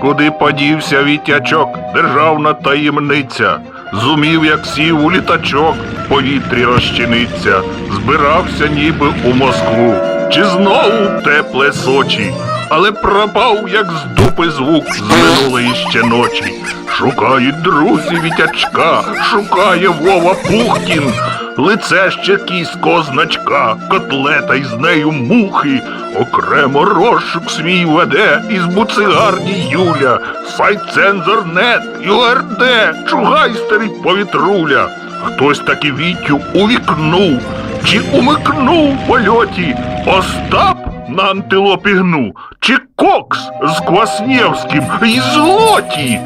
Куди подівся вітячок, державна таємниця. Зумів, як сів у літачок, повітрі розчиниться, збирався ніби у Москву, чи знову тепле сочі, але пропав, як з дупи звук з минулої ще ночі. Шукають друзі вітячка, шукає Вова Пухтін, лице ще кісько значка, котлета із нею мухи, окремо розшук свій веде із буцигарні Юля, сайцензорнет, ЮРД, чугайстер і повітруля. Хтось таки Вітю увікнув чи умикнув в польоті. Остап на антилопі гну, чи Кокс з Кваснєвським і злоті.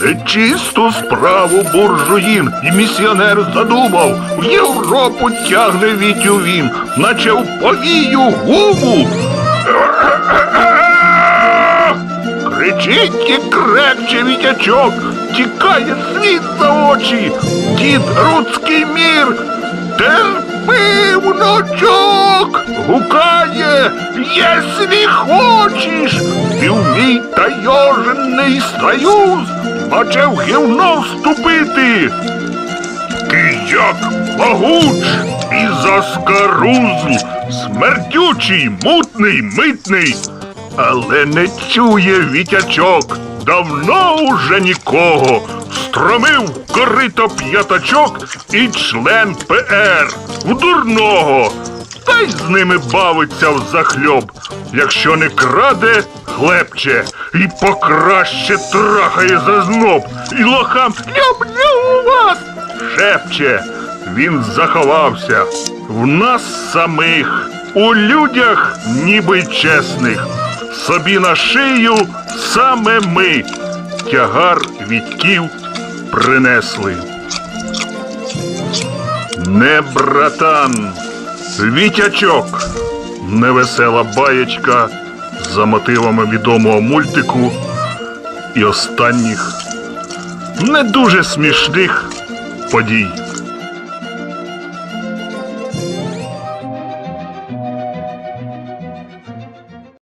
Нечисту справу буржуїн і місіонер задумав, в Європу тягне Вітю він, наче в повію гуму. Кричить і крепче вітячок, тікає світ за очі, дід руцький мір. Терпи, внучок, гукає, єсмі хочеш, і в мій тайожений союз, наче в гівно вступити. Ти як могуч і заскарузл, смердючий, мутний, митний, але не чує вітячок, давно уже нікого. Стромив корито п'ятачок і член ПР в дурного. Та й з ними бавиться в захльоб. Якщо не краде, хлебче, і покраще трахає за зноб, і лохам люблю вас шепче. Він заховався в нас самих, у людях ніби чесних. Собі на шию саме ми тягар вітків принесли. Не братан, вітячок, невесела баєчка за мотивами відомого мультику і останніх не дуже смішних подій.